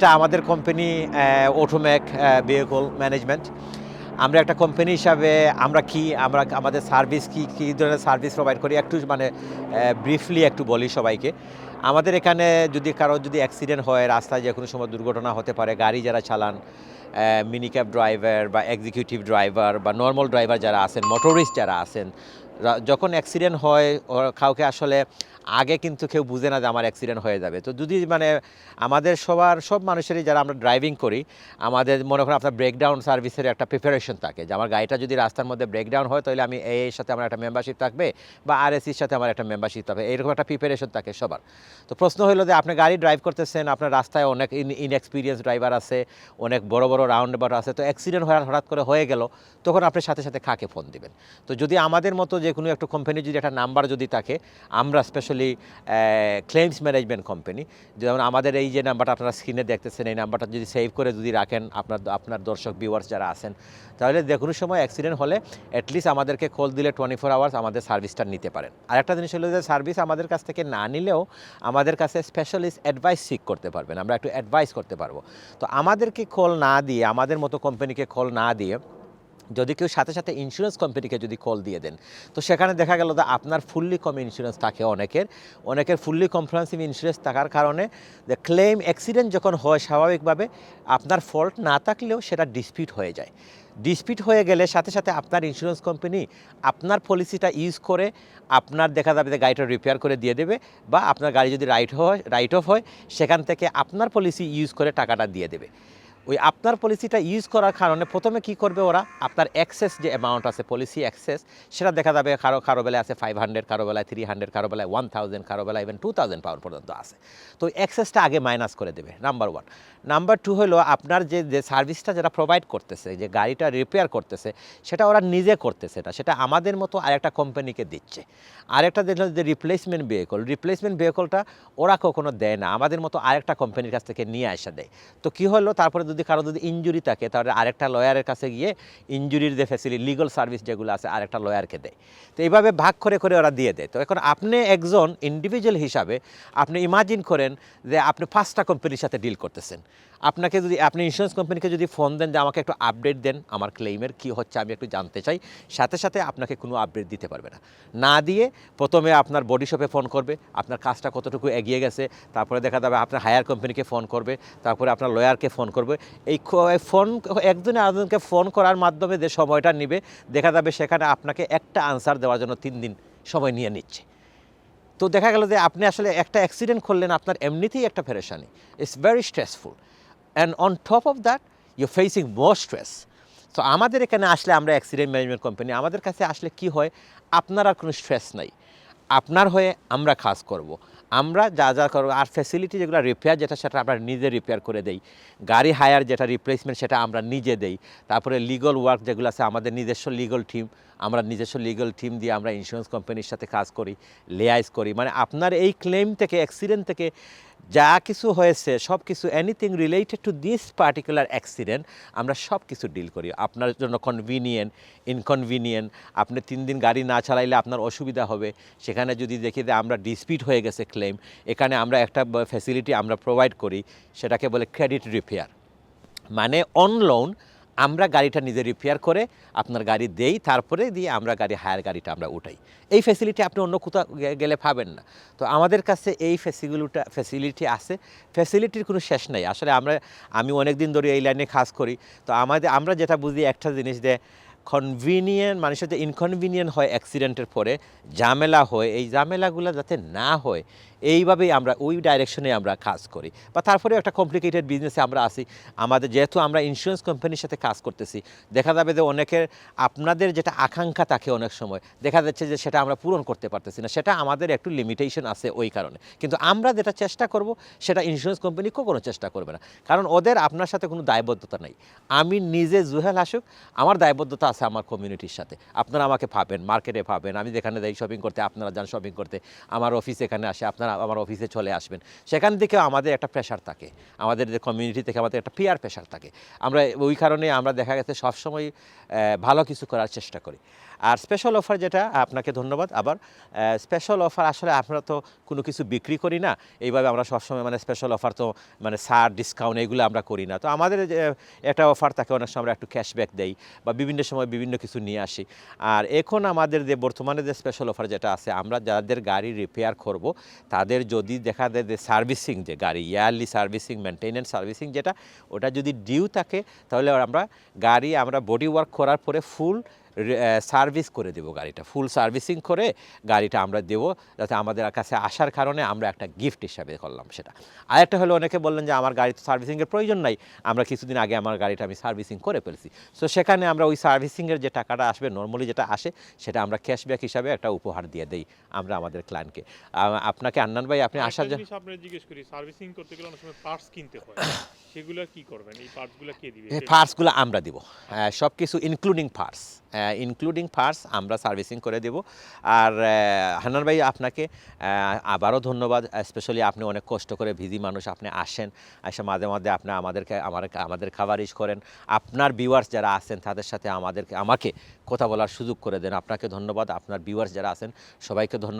এটা আমাদের company অটোম্যাক vehicle management আমরা একটা কোম্পানি হিসাবে আমরা কি, আমরা আমাদের সার্ভিস কি, কী ধরনের সার্ভিস প্রোভাইড করি? একটু মানে ব্রিফলি একটু বলি সবাইকে। আমাদের এখানে যদি কারও যদি অ্যাক্সিডেন্ট হয়, রাস্তায় যে কোনো সময় দুর্ঘটনা হতে পারে, গাড়ি যারা চালান মিনি ক্যাব ড্রাইভার বা এক্সিকিউটিভ ড্রাইভার বা নর্মাল ড্রাইভার যারা আছেন মোটরিস্ট যারা আছেন যখন অ্যাক্সিডেন্ট হয় কাউকে আসলে আগে কিন্তু কেউ বুঝে না যে আমার অ্যাক্সিডেন্ট হয়ে যাবে। তো যদি মানে আমাদের সবার, সব মানুষেরই যারা আমরা ড্রাইভিং করি, আমাদের মনে করেন আপনার ব্রেকডাউন সার্ভিসের একটা প্রিপারেশন থাকে যে আমার গাড়িটা যদি রাস্তার মধ্যে ব্রেকডাউন হয়, তাহলে আমি এর সাথে আমার একটা মেম্বারশিপ থাকবে বা আর সাথে আমার একটা মেম্বারশিপ থাকবে। এরকম একটা প্রিপারেশন থাকে সবার। তো প্রশ্ন হলো যে আপনি গাড়ি ড্রাইভ করতেছেন, আপনার রাস্তায় অনেক ইনএক্সপিরিয়েন্স ড্রাইভার আছে, অনেক বড় বড় রাউন্ড বার আছে, তো অ্যাক্সিডেন্ট হঠাৎ করে হয়ে গেল, তখন আপনি সাথে সাথে কাকে ফোন দিবেন? তো যদি আমাদের মতো যে কোনো একটা কোম্পানি যদি একটা নাম্বার যদি থাকে, আমরা স্পেশালি ক্লেমস ম্যানেজমেন্ট কোম্পানি যেমন আমাদের এই যে নাম্বারটা আপনারা স্ক্রিনে দেখতেছেন, এই নাম্বারটা যদি সেভ করে যদি রাখেন, আপনার আপনার দর্শক ভিউয়ার্স যারা আছেন, তাহলে যে কোনো সময় অ্যাক্সিডেন্ট হলে অ্যাটলিস্ট আমাদেরকে কল দিলে টোয়েন্টি ফোর আওয়ার্স আমাদের সার্ভিসটা নিতে পারেন। আর একটা জিনিস হলো যে সার্ভিস আমাদের কাছ থেকে না নিলেও আমাদের কাছে স্পেশালিস্ট অ্যাডভাইস সিক করতে পারবেন, আমরা একটু অ্যাডভাইস করতে পারব। তো আমাদেরকে খোল না দিয়ে, আমাদের মতো কোম্পানিকে খোল না দিয়ে যদি কেউ সাথে সাথে ইন্স্যুরেন্স কোম্পানিকে যদি কল দিয়ে দেন, তো সেখানে দেখা গেল যে আপনার ফুললি কম ইন্স্যুরেন্স থাকে অনেকের। অনেকের ফুললি কম্প্রিহেন্সিভ ইন্স্যুরেন্স থাকার কারণে যে ক্লেম অ্যাক্সিডেন্ট যখন হয় স্বাভাবিকভাবে, আপনার ফল্ট না থাকলেও সেটা ডিসপিউট হয়ে যায়। ডিসপিউট হয়ে গেলে সাথে সাথে আপনার ইন্স্যুরেন্স কোম্পানি আপনার পলিসিটা ইউজ করে আপনার দেখা যাবে যে গাড়িটা রিপেয়ার করে দিয়ে দেবে বা আপনার গাড়ি যদি রাইট হয় রাইট অফ হয়, সেখান থেকে আপনার পলিসি ইউজ করে টাকাটা দিয়ে দেবে। ওই আপনার পলিসিটা ইউজ করার কারণে প্রথমে কি করবে ওরা? আপনার অ্যাক্সেস যে অ্যামাউন্ট আছে পলিসি অ্যাক্সেস সেটা দেখা যাবে কারও কারও বেলায় আছে ফাইভ হান্ড্রেড কারও বেলায় থ্রি হান্ড্রেড কারও বেলায় ওয়ান থাউজেন্ড কারও বেলায় ইভেন টু থাউজেন্ড পাওয়ার পর্যন্ত আছে। তো অ্যাক্সেসটা আগে মাইনাস করে দেবে নাম্বার ওয়ান নাম্বার টু হলো আপনার যে যে সার্ভিসটা যারা প্রোভাইড করতেছে, যে গাড়িটা রিপেয়ার করতেছে, সেটা ওরা নিজে করতেছে না সেটা আমাদের মতো আরেকটা কোম্পানিকে দিচ্ছে। আরেকটা দেখল যে রিপ্লেসমেন্ট ভেহিকল রিপ্লেসমেন্ট ভেহিকলটা ওরা কখনো দেয় না, আমাদের মতো আরেকটা কোম্পানির কাছ থেকে নিয়ে আসা দেয়। তো কী হলো? তারপরে যদি কারও যদি ইঞ্জুরি থাকে, তাহলে আরেকটা লয়ারের কাছে গিয়ে ইঞ্জুরির যে ফ্যাসিলিটি লিগাল সার্ভিস যেগুলো আছে, আরেকটা লয়ারকে দেয়। তো এইভাবে ভাগ করে করে ওরা দিয়ে দেয়। তো এখন আপনি একজন ইন্ডিভিজুয়াল হিসাবে আপনি ইমাজিন করেন যে আপনি পাঁচটা কোম্পানির সাথে ডিল করতেছেন। আপনাকে যদি, আপনি ইন্স্যুরেন্স কোম্পানিকে যদি ফোন দেন যে আমাকে একটু আপডেট দেন, আমার ক্লেইমের কী হচ্ছে আমি একটু জানতে চাই, সাথে সাথে আপনাকে কোনো আপডেট দিতে পারবে না। না দিয়ে প্রথমে আপনার বডি শপে ফোন করবে, আপনার কাজটা কতটুকু এগিয়ে গেছে, তারপরে দেখা যাবে আপনার হায়ার কোম্পানিকে ফোন করবে, তারপরে আপনার লয়ারকে ফোন করবে এই ফোন একজনে আরেকজনকে ফোন করার মাধ্যমে যে সময়টা নিবে, দেখা যাবে সেখানে আপনাকে একটা আনসার দেওয়ার জন্য তিন দিন সময় নিয়ে নিচ্ছে। তো দেখা গেল যে আপনি আসলে একটা অ্যাক্সিডেন্ট করলেন, আপনার এমনিতেই একটা ফেরেশানি it's very stressful and on top of that you facing more stress তো আমাদের এখানে আসলে আমরা অ্যাক্সিডেন্ট ম্যানেজমেন্ট কোম্পানি আমাদের কাছে আসলে কি হয়, আপনার আর কোনো স্ট্রেস নাই। আপনার হয়ে আমরা কাজ করব। আমরা যা যা করব, আর ফ্যাসিলিটি যেগুলো রিপেয়ার যেটা, সেটা আমরা নিজে রিপেয়ার করে দেই। গাড়ি হায়ার যেটা রিপ্লেসমেন্ট সেটা আমরা নিজে দেই। তারপরে লিগল ওয়ার্ক যেগুলো আছে, আমাদের নিজস্ব লিগল টিম আমরা নিজস্ব লিগাল টিম দিয়ে আমরা ইন্স্যুরেন্স কোম্পানির সাথে কাজ করি লেয়াইজ করি। মানে আপনার এই ক্লেম থেকে অ্যাক্সিডেন্ট থেকে যা কিছু হয়েছে, সব কিছু anything related to this particular accident আমরা সব কিছু ডিল করি। আপনার জন্য কনভিনিয়েন্ট ইনকনভিনিয়েন্ট আপনি তিন দিন গাড়ি না চালাইলে আপনার অসুবিধা হবে। সেখানে যদি দেখি যে আমরা ডিসপিট হয়ে গেছে ক্লেম এখানে আমরা একটা ফ্যাসিলিটি আমরা প্রোভাইড করি, সেটাকে বলে ক্রেডিট রিপেয়ার মানে অন লোন আমরা গাড়িটা নিজে রিপেয়ার করে আপনার গাড়ি দেই, তারপরে দিয়ে আমরা গাড়ি হায়ার গাড়িটা আমরা উঠাই। এই ফ্যাসিলিটি আপনি অন্য কোথাও গেলে পাবেন না। তো আমাদের কাছে এই ফ্যাসিলিটা ফ্যাসিলিটি আছে। ফ্যাসিলিটির কোনো শেষ নাই। আসলে আমরা, আমি অনেক দিন ধরে এই লাইনে কাজ করি। তো আমাদের, আমরা যেটা বুঝি একটা জিনিস যে কনভিনিয়েন্ট মানুষের যে ইনকনভিনিয়েন্ট হয় অ্যাক্সিডেন্টের পরে, ঝামেলা হয়, এই ঝামেলাগুলো যাতে না হয়, এইভাবেই আমরা, ওই ডাইরেকশনে আমরা কাজ করি। বা তারপরে একটা কমপ্লিকেটেড বিজনেসে আমরা আসি আমাদের যেহেতু আমরা ইন্স্যুরেন্স কোম্পানির সাথে কাজ করতেছি, দেখা যাবে যে অনেকের, আপনাদের যেটা আকাঙ্ক্ষা থাকে অনেক সময়, দেখা যাচ্ছে যে সেটা আমরা পূরণ করতে পারতেছি না, সেটা আমাদের একটু লিমিটেশন আছে ওই কারণে। কিন্তু আমরা যেটা চেষ্টা করব, সেটা ইন্স্যুরেন্স কোম্পানি কখনো চেষ্টা করবে না। কারণ ওদের আপনার সাথে কোনো দায়বদ্ধতা নাই। আমি নিজে জুহেল আসুক আমার দায়বদ্ধতা আছে আমার কমিউনিটির সাথে। আপনারা আমাকে পাবেন মার্কেটে পাবেন আমি যেখানে যাই শপিং করতে, আপনারা যান শপিং করতে, আমার অফিস এখানে আসে, আপনারা আমার অফিসে চলে আসবেন। সেখান থেকে আমাদের একটা প্রেশার থাকে, আমাদের যে কমিউনিটি থেকে আমাদের একটা পিয়ার প্রেশার থাকে। আমরা ওই কারণে আমরা দেখা গেছে সবসময় ভালো কিছু করার চেষ্টা করি। আর স্পেশাল অফার যেটা, আপনাকে ধন্যবাদ। আবার স্পেশাল অফার আসলে আমরা তো কোনো কিছু বিক্রি করি না, এইভাবে আমরা সবসময় মানে স্পেশাল অফার তো মানে সার ডিসকাউন্ট এগুলো আমরা করি না। তো আমাদের একটা অফার থাকে, অনেক সময় আমরা একটু ক্যাশব্যাক দেই বা বিভিন্ন সময় বিভিন্ন কিছু নিয়ে আসি। আর এখন আমাদের যে বর্তমানে যে স্পেশাল অফার যেটা আছে, আমরা যাদের গাড়ি রিপেয়ার করব, তাদের যদি দেখা যায় যে সার্ভিসিং যে গাড়ি ইয়ারলি সার্ভিসিং মেনটেন্যান্স সার্ভিসিং যেটা, ওটা যদি ডিউ থাকে, তাহলে আমরা গাড়ি আমরা বডি ওয়ার্ক করার পরে ফুল সার্ভিস করে দেবো গাড়িটা। ফুল সার্ভিসিং করে গাড়িটা আমরা দেবো যাতে আমাদের কাছে আসার কারণে আমরা একটা গিফট হিসাবে করলাম সেটা। আরেকটা হলো অনেকে বললেন যে আমার গাড়ি তো সার্ভিসিংয়ের প্রয়োজন নাই আমরা কিছুদিন আগে আমার গাড়িটা আমি সার্ভিসিং করে ফেলছি। সো সেখানে আমরা ওই সার্ভিসিংয়ের যে টাকাটা আসবে নর্মালি যেটা আসে সেটা আমরা ক্যাশব্যাক হিসাবে একটা উপহার দিয়ে দেই আমরা আমাদের ক্লায়েন্টকে আপনাকে আন্নান ভাই আপনি আসার জন্য জিজ্ঞেস করি সার্ভিসিং করতে গেলে অনেক সময় পার্টস কিনতে হয়। সেগুলো কি করবেন? এই পার্টসগুলো কে দিবে? এই পার্টসগুলো আমরা দিব। সব কিছু ইনক্লুডিং পার্টস ইনক্লুডিং পার্টস আমরা সার্ভিসিং করে দেব। আর হানার ভাই, আপনাকে আবারও ধন্যবাদ স্পেশালি আপনি অনেক কষ্ট করে ভিজি মানুষ, আপনি আসেন, এসে মাঝে মাঝে আপনি আমাদেরকে, আমার, আমাদের খাবার খাবারিশ করেন। আপনার ভিউয়ার্স যারা আসেন তাদের সাথে আমাদেরকে, আমাকে কথা বলার সুযোগ করে দেন। আপনাকে ধন্যবাদ, আপনার ভিউয়ার্স যারা আছেন, সবাইকে ধন্যবাদ।